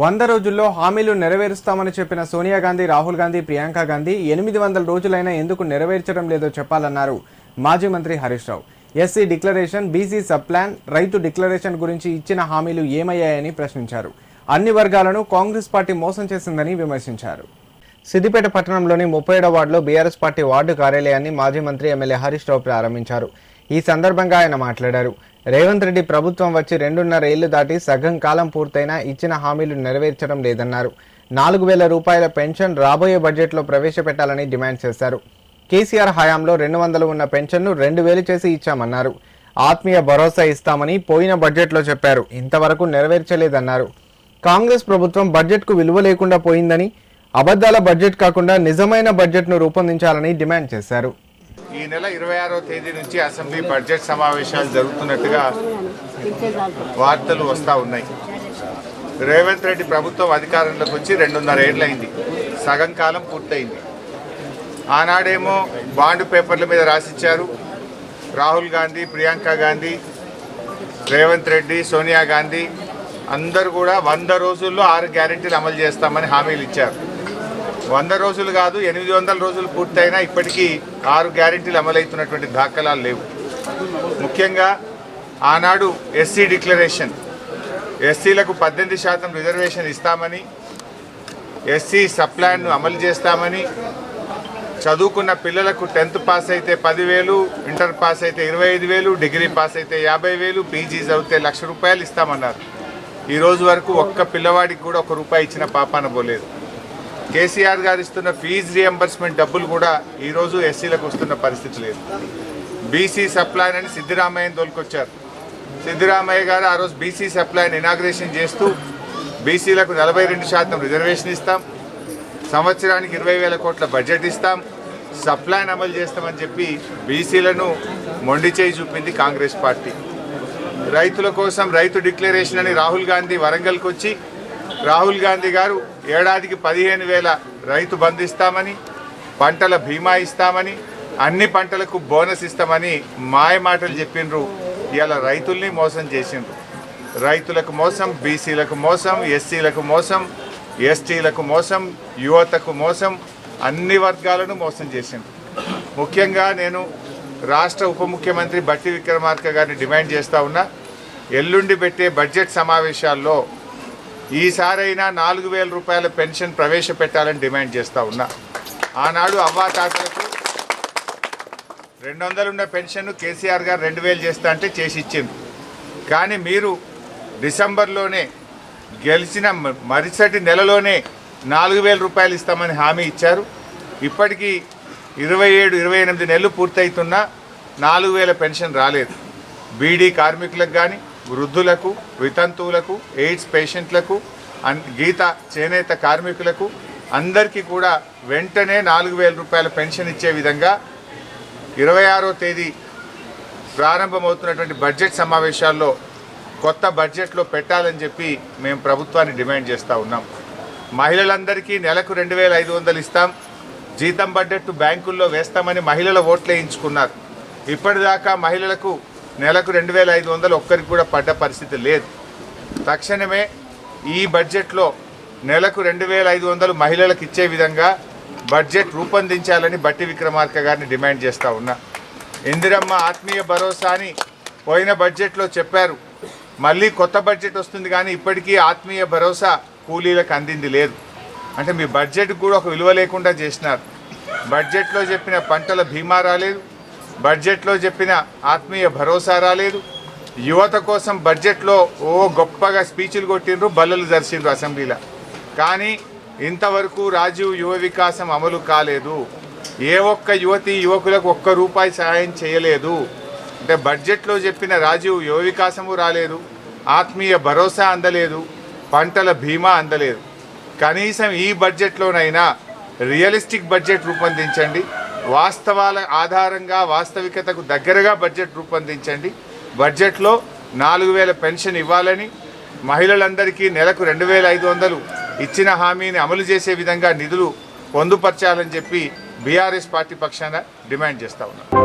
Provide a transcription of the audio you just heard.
వంద రోజుల్లో హామీలు నెరవేరుస్తామని చెప్పిన సోనియా గాంధీ రాహుల్ గాంధీ ప్రియాంక గాంధీ ఎనిమిది వందల రోజులైనా ఎందుకు నెరవేర్చడం లేదో చెప్పాలన్నారు మాజీ మంత్రి Harish Rao. SC declaration BC sub plan రైతు డిక్లరేషన్ గురించి ఇచ్చిన హామీలు ఏమయ్యాయని ప్రశ్నించారు. అన్ని వర్గాలను కాంగ్రెస్ పార్టీ మోసం చేసిందని విమర్శించారు. సిద్దిపేట పట్టణంలోని ముప్పై ఏడో వార్డులో బీఆర్ఎస్ పార్టీ వార్డు కార్యాలయాన్ని మాజీ మంత్రి ఎమ్మెల్యే హరీష్ రావు ప్రారంభించారు. ఈ సందర్భంగా ఆయన మాట్లాడారు. రేవంత్ రెడ్డి ప్రభుత్వం వచ్చి రెండున్నర ఏళ్ళు దాటి సగం కాలం పూర్తయినా ఇచ్చిన హామీలు నెరవేర్చడం లేదన్నారు. నాలుగు వేల రూపాయల పెన్షన్ రాబోయే బడ్జెట్లో ప్రవేశపెట్టాలని డిమాండ్ చేశారు. కేసీఆర్ హయాంలో రెండు వందలు ఉన్న పెన్షన్ను రెండు వేలు చేసి ఇచ్చామన్నారు. ఆత్మీయ భరోసా ఇస్తామని పోయిన బడ్జెట్లో చెప్పారు. ఇంతవరకు నెరవేర్చలేదన్నారు. కాంగ్రెస్ ప్రభుత్వం బడ్జెట్కు విలువ లేకుండా పోయిందని అబద్ధాల బడ్జెట్ కాకుండా నిజమైన బడ్జెట్ను రూపొందించాలని డిమాండ్ చేశారు. ఈ నెల ఇరవై ఆరో తేదీ నుంచి అసెంబ్లీ బడ్జెట్ సమావేశాలు జరుగుతున్నట్టుగా వార్తలు వస్తూ ఉన్నాయి. రేవంత్ రెడ్డి ప్రభుత్వం అధికారంలోకి వచ్చి రెండున్నర ఏళ్ళైంది సగం కాలం పూర్తయింది. ఆనాడేమో బాండ్ పేపర్ల మీద రాసిచ్చారు. రాహుల్ గాంధీ ప్రియాంక గాంధీ రేవంత్ రెడ్డి సోనియా గాంధీ అందరూ కూడా వంద రోజుల్లో ఆరు గ్యారెంటీలు అమలు చేస్తామని హామీలు ఇచ్చారు. వంద రోజులు కాదు ఎనిమిది వందల రోజులు పూర్తయినా ఇప్పటికీ ఆరు గ్యారెంటీలు అమలవుతున్నటువంటి దాఖలాలు లేవు. ముఖ్యంగా ఆనాడు ఎస్సీ డిక్లరేషన్ ఎస్సీలకు పద్దెనిమిది శాతం రిజర్వేషన్ ఇస్తామని ఎస్సీ సప్లాన్ను అమలు చేస్తామని చదువుకున్న పిల్లలకు టెన్త్ పాస్ అయితే పదివేలు ఇంటర్ పాస్ అయితే ఇరవై ఐదు వేలు డిగ్రీ పాస్ అయితే యాభై వేలు పీజీ చదివితే లక్ష రూపాయలు ఇస్తామన్నారు. ఈ రోజు వరకు ఒక్క పిల్లవాడికి కూడా ఒక రూపాయి ఇచ్చిన పాపాన పోలేదు. కేసీఆర్ గారు ఇస్తున్న ఫీజు రియంబర్స్మెంట్ డబ్బులు కూడా ఈరోజు ఎస్సీలకు వస్తున్న పరిస్థితి లేదు. బీసీ సప్లైన్ అని సిద్ధిరామయ్యని తోలుకొచ్చారు. సిద్ధిరామయ్య గారు ఆ రోజు బీసీ సప్లైన్ ఇనాగ్రేషన్ చేస్తూ బీసీలకు నలభై రెండు శాతం రిజర్వేషన్ ఇస్తాం. సంవత్సరానికి ఇరవై వేల కోట్ల బడ్జెట్ ఇస్తాం. సప్లైన్ అమలు చేస్తామని చెప్పి బీసీలను మొండి చేయి చూపింది కాంగ్రెస్ పార్టీ. రైతుల కోసం రైతు డిక్లరేషన్ అని రాహుల్ గాంధీ వరంగల్కి వచ్చి రాహుల్ గాంధీ గారు ఏడాదికి పదిహేను వేల రైతు బంధు ఇస్తామని పంటల బీమా ఇస్తామని అన్ని పంటలకు బోనస్ ఇస్తామని మాయ మాటలు చెప్పిండ్రు ఇవాళ రైతుల్ని మోసం చేసిండ్రు. రైతులకు మోసం బీసీలకు మోసం ఎస్సీలకు మోసం ఎస్టీలకు మోసం యువతకు మోసం అన్ని వర్గాలను మోసం చేసిండ్రు. ముఖ్యంగా నేను రాష్ట్ర ఉప ముఖ్యమంత్రి బట్టి విక్రమార్క గారిని డిమాండ్ చేస్తా ఉన్నా. ఎల్లుండి పెట్టే బడ్జెట్ సమావేశాల్లో ఈసారైనా నాలుగు వేల రూపాయల పెన్షన్ ప్రవేశపెట్టాలని డిమాండ్ చేస్తూ ఉన్నా. ఆనాడు అవ్వాతాతలకు రెండు వందలున్న పెన్షన్ కేసీఆర్ గారు రెండు వేలు చేస్తా అంటే చేసి ఇచ్చింది కానీ మీరు డిసెంబర్లోనే గెలిచిన మరుసటి నెలలోనే నాలుగు వేల రూపాయలు ఇస్తామని హామీ ఇచ్చారు. ఇప్పటికీ ఇరవై ఏడు ఇరవై ఎనిమిది నెలలు పూర్తయితున్నా నాలుగు వేల పెన్షన్ రాలేదు. బీడీ కార్మికులకు కానీ వృద్ధులకు వితంతువులకు ఎయిడ్స్ పేషెంట్లకు అన్ గీత చేనేత కార్మికులకు అందరికీ కూడా వెంటనే నాలుగు వేల రూపాయల పెన్షన్ ఇచ్చే విధంగా ఇరవై ఆరో తేదీ ప్రారంభమవుతున్నటువంటి బడ్జెట్ సమావేశాల్లో కొత్త బడ్జెట్లో పెట్టాలని చెప్పి మేము ప్రభుత్వాన్ని డిమాండ్ చేస్తూ ఉన్నాం. మహిళలందరికీ నెలకు రెండు వేల ఐదు వందలు ఇస్తాం. జీతం బడ్జెట్ బ్యాంకుల్లో వేస్తామని మహిళల ఓట్లు వేయించుకున్నారు ఇప్పటిదాకా మహిళలకు నెలకు రెండు వేల ఐదు వందలు ఒక్కరికి కూడా పడ్డ పరిస్థితి లేదు. తక్షణమే ఈ బడ్జెట్లో నెలకు రెండు వేల ఐదు వందలు మహిళలకు ఇచ్చే విధంగా బడ్జెట్ రూపొందించాలని బట్టి విక్రమార్క గారిని డిమాండ్ చేస్తూ ఉన్నా. ఇందిరమ్మ ఆత్మీయ భరోసా అని పోయిన బడ్జెట్లో చెప్పారు. మళ్ళీ కొత్త బడ్జెట్ వస్తుంది కానీ ఇప్పటికీ ఆత్మీయ భరోసా కూలీలకు అందింది లేదు. అంటే మీ బడ్జెట్ కూడా ఒక విలువ లేకుండా చేసినారు. బడ్జెట్లో చెప్పిన పంటల బీమా రాలేదు. బడ్జెట్లో చెప్పిన ఆత్మీయ భరోసా రాలేదు. యువత కోసం బడ్జెట్లో ఓ గొప్పగా స్పీచ్లు కొట్టిండ్రు బల్లలు జరిసిండ్రు అసెంబ్లీలో. కానీ ఇంతవరకు రాజీవ్ యువ వికాసం అమలు కాలేదు. ఏ ఒక్క యువతి యువకులకు ఒక్క రూపాయి సహాయం చేయలేదు. అంటే బడ్జెట్లో చెప్పిన రాజీవ్ యువ వికాసము రాలేదు. ఆత్మీయ భరోసా అందలేదు. పంటల బీమా అందలేదు. కనీసం ఈ బడ్జెట్లోనైనా రియలిస్టిక్ బడ్జెట్ రూపొందించండి. వాస్తవాల ఆధారంగా వాస్తవికతకు దగ్గరగా బడ్జెట్ రూపొందించండి. బడ్జెట్లో నాలుగు వేల పెన్షన్ ఇవ్వాలని మహిళలందరికీ నెలకు రెండు వేల ఐదు వందలు ఇచ్చిన హామీని అమలు చేసే విధంగా నిధులు పొందుపరచాలని చెప్పి బీఆర్ఎస్ పార్టీ పక్షాన డిమాండ్ చేస్తా ఉన్నాం.